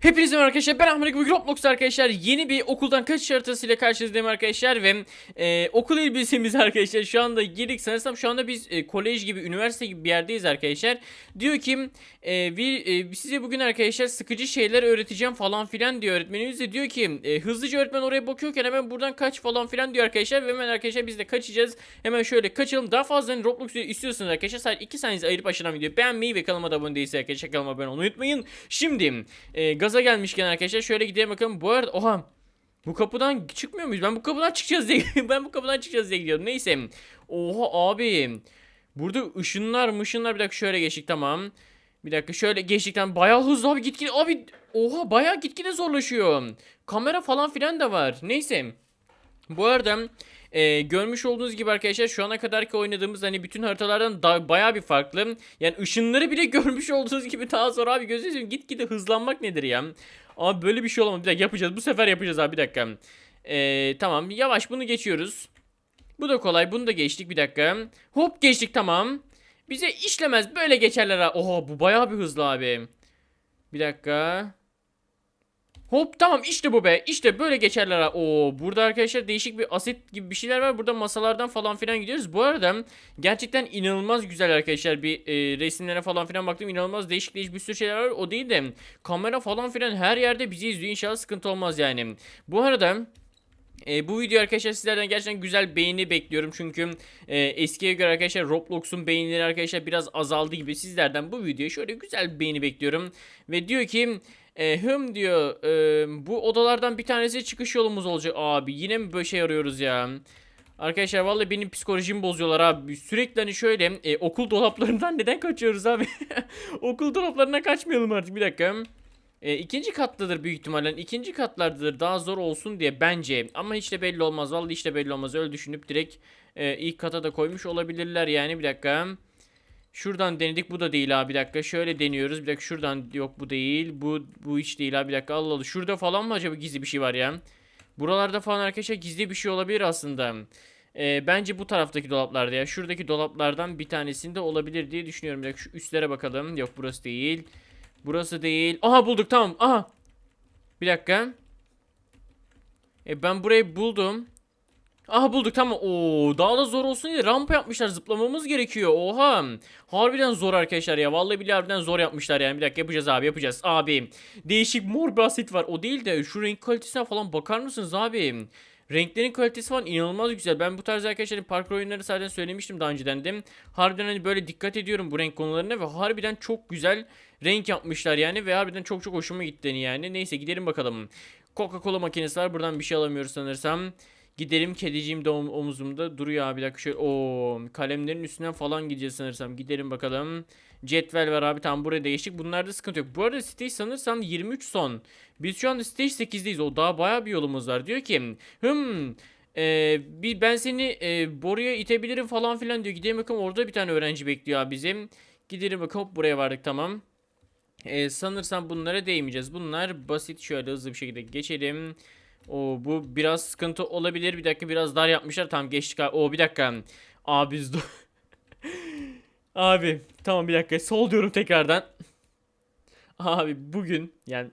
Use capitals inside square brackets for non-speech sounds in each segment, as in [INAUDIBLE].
Hepinize merhaba arkadaşlar ben Ahmet bugün Roblox arkadaşlar yeni bir okuldan kaçış haritasıyla karşınızdayım arkadaşlar ve e, okul elbisemiz [LAUGHS] arkadaşlar şu anda girdik. Sanırsam şu anda biz e, kolej gibi üniversite gibi bir yerdeyiz arkadaşlar. Diyor ki e, bir, e, size bugün arkadaşlar sıkıcı şeyler öğreteceğim falan filan diyor öğretmenimiz de diyor ki e, hızlıca öğretmen oraya bakıyorken hemen buradan kaç falan filan diyor arkadaşlar ve hemen arkadaşlar biz de kaçacağız. Hemen şöyle kaçalım. Daha fazla hani Roblox istiyorsanız arkadaşlar sadece 2 saniyenizi ayırıp aşağıdan videoyu beğenmeyi ve kanalıma da abone değilseniz arkadaşlar kanalıma abone olmayı unutmayın. Şimdi e, gaza gelmişken arkadaşlar şöyle gidelim bakalım. Bu arada oha bu kapıdan çıkmıyor muyuz? Ben bu kapıdan çıkacağız diye [LAUGHS] ben bu kapıdan çıkacağız diye gidiyorum. Neyse. Oha abi. Burada ışınlar mışınlar bir dakika şöyle geçtik tamam. Bir dakika şöyle geçtikten bayağı hızlı abi gitgide abi oha bayağı gitgide zorlaşıyor. Kamera falan filan da var. Neyse. Bu arada e, görmüş olduğunuz gibi arkadaşlar şu ana kadarki oynadığımız hani bütün haritalardan da bayağı bir farklı. Yani ışınları bile [LAUGHS] görmüş olduğunuz gibi daha sonra abi gözünüzü seveyim gitgide hızlanmak nedir ya? Abi böyle bir şey olamaz. Bir dakika yapacağız. Bu sefer yapacağız abi bir dakika. E, tamam yavaş bunu geçiyoruz. Bu da kolay. Bunu da geçtik bir dakika. Hop geçtik tamam. Bize işlemez. Böyle geçerler ha. Oha bu bayağı bir hızlı abi. Bir dakika. Hop tamam işte bu be. İşte böyle geçerler. Oo burada arkadaşlar değişik bir asit gibi bir şeyler var. Burada masalardan falan filan gidiyoruz. Bu arada gerçekten inanılmaz güzel arkadaşlar. Bir e, resimlere falan filan baktım. İnanılmaz değişik değişik bir sürü şeyler var. O değil de kamera falan filan her yerde bizi izliyor. İnşallah sıkıntı olmaz yani. Bu arada e, bu video arkadaşlar sizlerden gerçekten güzel beğeni bekliyorum çünkü e, eskiye göre arkadaşlar Roblox'un beğenileri arkadaşlar biraz azaldı gibi sizlerden bu videoya şöyle güzel beğeni bekliyorum ve diyor ki e, hım diyor e, bu odalardan bir tanesi çıkış yolumuz olacak abi yine mi böyle şey arıyoruz ya Arkadaşlar vallahi benim psikolojimi bozuyorlar abi. Sürekli hani şöyle e, okul dolaplarından [LAUGHS] neden kaçıyoruz abi? [LAUGHS] okul dolaplarına kaçmayalım artık bir dakika. E, ikinci kattadır büyük ihtimalle. İkinci katlardadır daha zor olsun diye bence. Ama hiç de belli olmaz. Vallahi hiç de belli olmaz. Öyle düşünüp direkt e, ilk kata da koymuş olabilirler yani. Bir dakika. Şuradan denedik. Bu da değil abi. Bir dakika. Şöyle deniyoruz. Bir dakika şuradan yok bu değil. Bu bu hiç değil abi. Bir dakika. Allah Allah. Şurada falan mı acaba gizli bir şey var ya? Buralarda falan arkadaşlar gizli bir şey olabilir aslında. E, bence bu taraftaki dolaplarda ya. Şuradaki dolaplardan bir tanesinde olabilir diye düşünüyorum. Bir dakika şu üstlere bakalım. Yok burası değil. Burası değil. Aha bulduk tamam. Aha. Bir dakika. E ben burayı buldum. Aha bulduk tamam. Oo daha da zor olsun diye rampa yapmışlar. Zıplamamız gerekiyor. Oha. Harbiden zor arkadaşlar ya. Vallahi billahi harbiden zor yapmışlar yani. Bir dakika yapacağız abi yapacağız. Abi. Değişik mor bir asit var. O değil de şu renk kalitesine falan bakar mısınız abi? Renklerin kalitesi falan inanılmaz güzel. Ben bu tarz arkadaşlar parkur oyunları zaten söylemiştim daha önceden de. Harbiden hani böyle dikkat ediyorum bu renk konularına ve harbiden çok güzel renk yapmışlar yani ve harbiden çok çok hoşuma gitti yani. Neyse gidelim bakalım. Coca-Cola makinesi var. Buradan bir şey alamıyoruz sanırsam. Gidelim kediciğim de om- omuzumda duruyor abi. Dakika şöyle. Oo, kalemlerin üstünden falan gideceğiz sanırsam. Gidelim bakalım. Cetvel var abi. Tam buraya değiştik. Bunlarda sıkıntı yok. Bu arada stage sanırsam 23 son. Biz şu anda stage 8'deyiz. O daha baya bir yolumuz var. Diyor ki hım ee, bir ben seni e, boruya itebilirim falan filan diyor. Gidelim bakalım orada bir tane öğrenci bekliyor abi bizim. Gidelim bakalım hop buraya vardık tamam. Ee, sanırsam bunlara değmeyeceğiz. Bunlar basit şöyle hızlı bir şekilde geçelim. O bu biraz sıkıntı olabilir. Bir dakika biraz dar yapmışlar. Tamam geçtik. abi. O bir dakika. Abi biz. [LAUGHS] Abi tamam bir dakika. Sol diyorum tekrardan. Abi bugün yani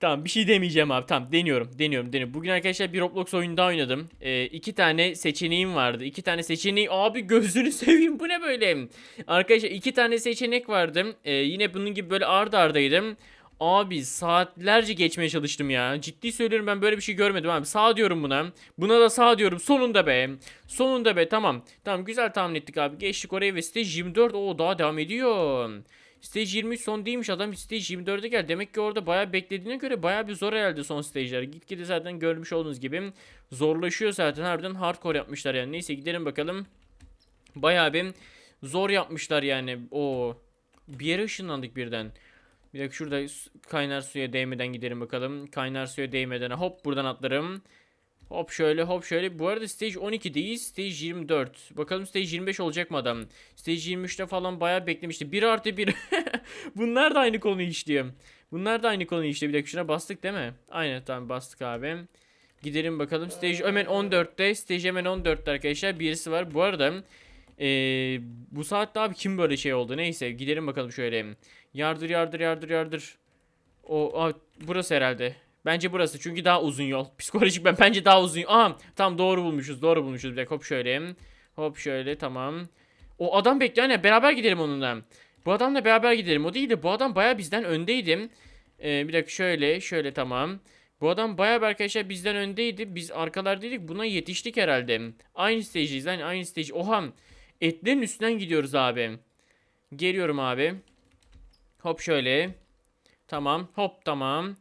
Tamam bir şey demeyeceğim abi. Tamam deniyorum. Deniyorum. Deniyorum. Bugün arkadaşlar bir Roblox oyunu daha oynadım. Ee, iki tane seçeneğim vardı. İki tane seçeneği. Abi gözünü [LAUGHS] seveyim. Bu ne böyle? Arkadaşlar iki tane seçenek vardı. Ee, yine bunun gibi böyle ard ardaydım. Abi saatlerce geçmeye çalıştım ya. Ciddi söylüyorum ben böyle bir şey görmedim abi. Sağ diyorum buna. Buna da sağ diyorum. Sonunda be. Sonunda be tamam. Tamam güzel tahmin ettik abi. Geçtik oraya ve stage 24. Oo daha devam ediyor. Stage 23 son değilmiş adam stage 24'e gel. Demek ki orada bayağı beklediğine göre bayağı bir zor herhalde son stage'ler. Gitgide zaten görmüş olduğunuz gibi zorlaşıyor zaten. Harbiden hardcore yapmışlar yani. Neyse gidelim bakalım. Bayağı bir zor yapmışlar yani. O bir yere ışınlandık birden. Bir dakika şurada kaynar suya değmeden gidelim bakalım. Kaynar suya değmeden hop buradan atlarım. Hop şöyle hop şöyle. Bu arada stage 12'deyiz. Stage 24. Bakalım stage 25 olacak mı adam? Stage 23'te falan bayağı beklemişti. 1 artı 1. [LAUGHS] Bunlar da aynı konuyu işliyor. Bunlar da aynı konuyu işliyor. Bir dakika şuna bastık değil mi? Aynen tamam bastık abi. Gidelim bakalım. Stage hemen 14'te. Stage hemen 14'te arkadaşlar. Birisi var. Bu arada eee, bu saatte abi kim böyle şey oldu? Neyse gidelim bakalım şöyle. Yardır yardır yardır yardır. O aa, burası herhalde. Bence burası çünkü daha uzun yol. [LAUGHS] Psikolojik ben bence daha uzun. Aha tam doğru bulmuşuz. Doğru bulmuşuz. Bir dakika hop şöyle. Hop şöyle tamam. O adam bekliyor. Hani beraber gidelim onunla. Bu adamla beraber gidelim. O değil de bu adam baya bizden öndeydi. Ee, bir dakika şöyle şöyle tamam. Bu adam bayağı bir arkadaşlar bizden öndeydi. Biz arkalardaydık. Buna yetiştik herhalde. Aynı stage'deyiz. Hani aynı stage. Oha. Etlerin üstünden gidiyoruz abi. Geliyorum abi. Hop şöyle. Tamam. Hop tamam.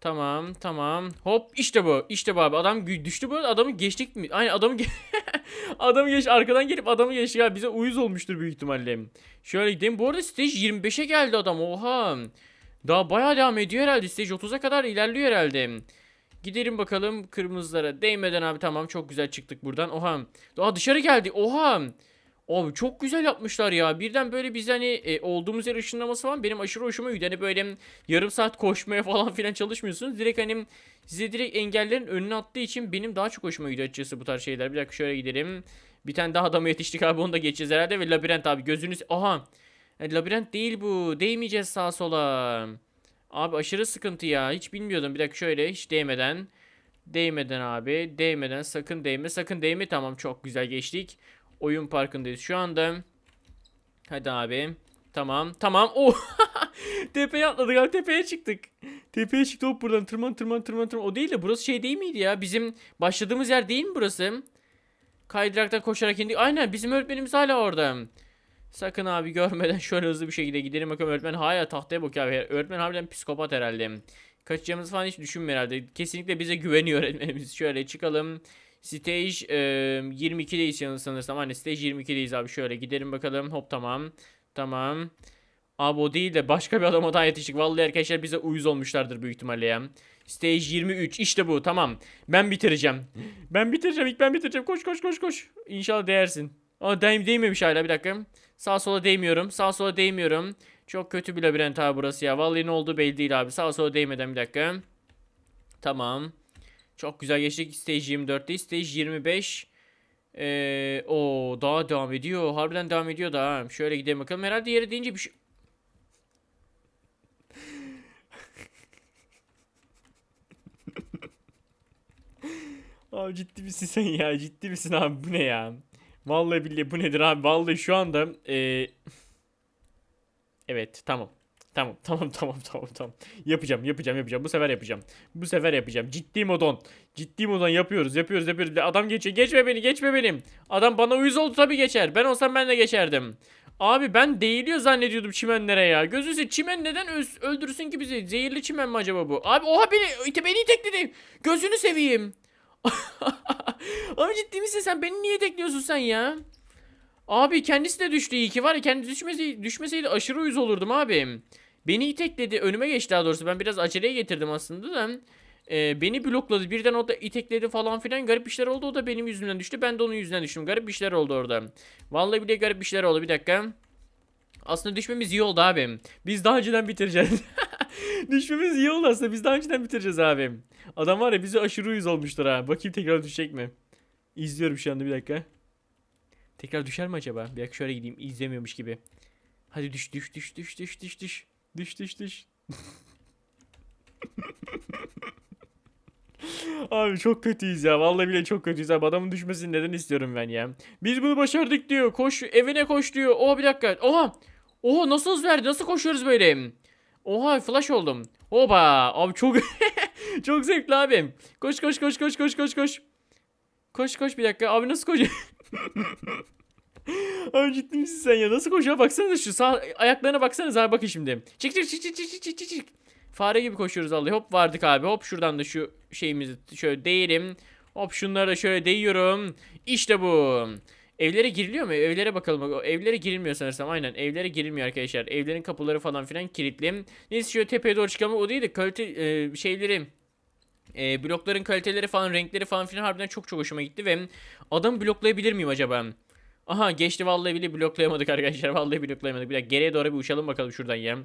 Tamam tamam. Hop işte bu. İşte bu abi. Adam düştü bu. Adamı geçtik mi? Aynen adamı ge- [LAUGHS] adamı geç arkadan gelip adamı geçtik abi. Bize uyuz olmuştur büyük ihtimalle. Şöyle gideyim. Bu arada stage 25'e geldi adam. Oha. Daha bayağı devam ediyor herhalde. Stage 30'a kadar ilerliyor herhalde. Gidelim bakalım kırmızılara. Değmeden abi tamam çok güzel çıktık buradan. Oha. Daha dışarı geldi. Oha. Abi çok güzel yapmışlar ya. Birden böyle biz hani e, olduğumuz yer ışınlaması falan benim aşırı hoşuma gidiyor. Hani böyle yarım saat koşmaya [LAUGHS] falan filan çalışmıyorsunuz. Direkt hani size direkt engellerin önüne attığı için benim daha çok hoşuma gidiyor açıkçası bu tarz şeyler. Bir dakika şöyle gidelim. Bir tane daha adama yetiştik abi onu da geçeceğiz herhalde ve labirent abi gözünüz... Aha. E, labirent değil bu. Değmeyeceğiz sağa sola. Abi aşırı sıkıntı ya. Hiç bilmiyordum. Bir dakika şöyle hiç değmeden. Değmeden abi. Değmeden sakın değme. Sakın değme. Tamam çok güzel geçtik. Oyun parkındayız şu anda. Hadi abi. Tamam. Tamam. Oh. [LAUGHS] tepeye atladık abi. Tepeye çıktık. Tepeye çıktı hop buradan. Tırman tırman tırman tırman. O değil de burası şey değil miydi ya? Bizim başladığımız yer değil mi burası? Kaydıraktan koşarak indik. Aynen bizim öğretmenimiz hala orada. Sakın abi görmeden [LAUGHS] şöyle hızlı bir şekilde gidelim bakalım öğretmen hala tahtaya bakıyor abi. Öğretmen harbiden psikopat herhalde. Kaçacağımızı falan hiç düşünmüyor herhalde. Kesinlikle bize güveniyor [LAUGHS] öğretmenimiz. Şöyle çıkalım. Stage e, 22'deyiz yanı sanırsam. Hani stage 22'deyiz abi. Şöyle gidelim bakalım. Hop tamam. Tamam. Abi o değil de başka bir adama daha yetiştik. Vallahi arkadaşlar bize uyuz olmuşlardır büyük ihtimalle ya. Stage 23 işte bu tamam. Ben bitireceğim. Ben bitireceğim ilk ben bitireceğim. Koş koş koş koş. İnşallah değersin. Aa değ değmemiş hala bir dakika. Sağa sola değmiyorum. Sağa sola değmiyorum. Çok kötü bir labirent abi burası ya. Vallahi ne olduğu belli değil abi. Sağa sola değmeden bir dakika. Tamam. Çok güzel geçtik. Stage 24'te. Stage 25. Ee, o daha devam ediyor. Harbiden devam ediyor da. Şöyle gidelim bakalım. Herhalde yere deyince bir şey... [LAUGHS] Abi ciddi misin sen ya? Ciddi misin abi? Bu ne ya? Vallahi billahi bu nedir abi? Vallahi şu anda ee... [LAUGHS] Evet tamam. Tamam [LAUGHS] tamam tamam tamam tamam. Yapacağım yapacağım yapacağım. Bu sefer yapacağım. Bu sefer yapacağım. Ciddi modon. Ciddi modon yapıyoruz yapıyoruz yapıyoruz. Adam geçiyor. Geçme beni geçme benim. Adam bana uyuz oldu tabii geçer. Ben olsam ben de geçerdim. Abi ben değiliyor zannediyordum çimenlere ya. Gözünüzü çimen neden öldürsün ki bizi? Zehirli çimen mi acaba bu? Abi oha beni beni itekledi. Gözünü seveyim. [LAUGHS] Abi ciddi misin sen? Beni niye tekliyorsun sen ya? Abi kendisi de düştü iyi ki var ya kendisi düşmeseydi, düşmeseydi aşırı uyuz olurdum abi. Beni itekledi önüme geçti daha doğrusu ben biraz aceleye getirdim aslında da. Ee, beni blokladı birden o da itekledi falan filan garip işler oldu o da benim yüzümden düştü ben de onun yüzünden düştüm garip işler oldu orada. Vallahi bile garip işler oldu bir dakika. Aslında düşmemiz iyi oldu abi. Biz daha önceden bitireceğiz. [LAUGHS] düşmemiz iyi oldu aslında biz daha önceden bitireceğiz abi. Adam var ya bizi aşırı uyuz olmuştur ha. Bakayım tekrar düşecek mi? İzliyorum şu anda bir dakika. Tekrar düşer mi acaba? Bir dakika şöyle gideyim. İzlemiyormuş gibi. Hadi düş düş düş düş düş düş düş. Düş düş düş. [LAUGHS] Abi çok kötüyüz ya. Vallahi bile çok kötüyüz abi. Adamın düşmesini neden istiyorum ben ya. Biz bunu başardık diyor. Koş evine koş diyor. Oha bir dakika. Oha. Oha nasıl hız verdi? Nasıl koşuyoruz böyle? Oha flash oldum. Oba. Abi çok [LAUGHS] çok zevkli abim. Koş koş koş koş koş koş koş. Koş koş bir dakika. Abi nasıl koşuyor? [LAUGHS] Abi ciddi misin sen ya? Nasıl koşuyor? Baksana şu sağ ayaklarına baksanız abi bakın şimdi. Çık çık çık çık çık çık çık çık. Fare gibi koşuyoruz vallahi. Hop vardık abi. Hop şuradan da şu şeyimizi şöyle değelim. Hop şunları da şöyle değiyorum. İşte bu. Evlere giriliyor mu? Evlere bakalım. Evlere girilmiyor sanırsam. Aynen. Evlere girilmiyor arkadaşlar. Evlerin kapıları falan filan kilitli. Neyse şöyle tepeye doğru çıkalım. O değil de kalite e, şeyleri e, blokların kaliteleri falan renkleri falan filan harbiden çok çok hoşuma gitti ve adam bloklayabilir miyim acaba? Aha geçti vallahi bile bloklayamadık arkadaşlar. [LAUGHS] Vallahi bloklayamadık. Bir dakika geriye doğru bir uçalım bakalım şuradan ya.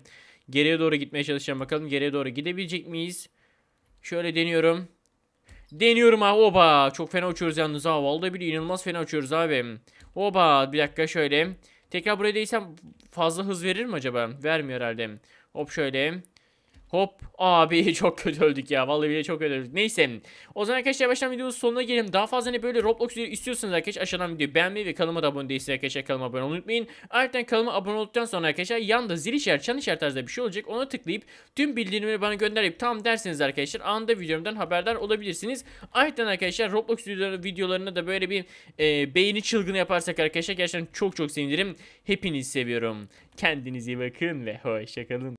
Geriye doğru gitmeye çalışacağım bakalım. Geriye doğru gidebilecek miyiz? Şöyle deniyorum. Deniyorum ha oba. Çok fena uçuyoruz yalnız ha. Vallahi bile inanılmaz fena uçuyoruz abi. Oba bir dakika şöyle. Tekrar buraya değsem fazla hız verir mi acaba? Vermiyor herhalde. Hop şöyle. Hop abi [LAUGHS] çok kötü öldük ya. Vallahi bile çok kötü öldük. Neyse. O zaman arkadaşlar baştan videonun sonuna gelelim. Daha fazla hani böyle Roblox istiyorsanız arkadaşlar aşağıdan videoyu beğenmeyi ve kanalıma da abone değilseniz arkadaşlar kanalıma abone olmayı unutmayın. Ayrıca kanalıma abone olduktan sonra arkadaşlar yanında zil işareti, çan işareti tarzında bir şey olacak. Ona tıklayıp tüm bildirimleri bana gönderip tam derseniz arkadaşlar anında videomdan haberdar olabilirsiniz. Ayrıca arkadaşlar Roblox videoları, videolarına da böyle bir e, beğeni çılgını yaparsak arkadaşlar gerçekten çok çok sevinirim. Hepinizi seviyorum. Kendinize iyi bakın ve hoşçakalın.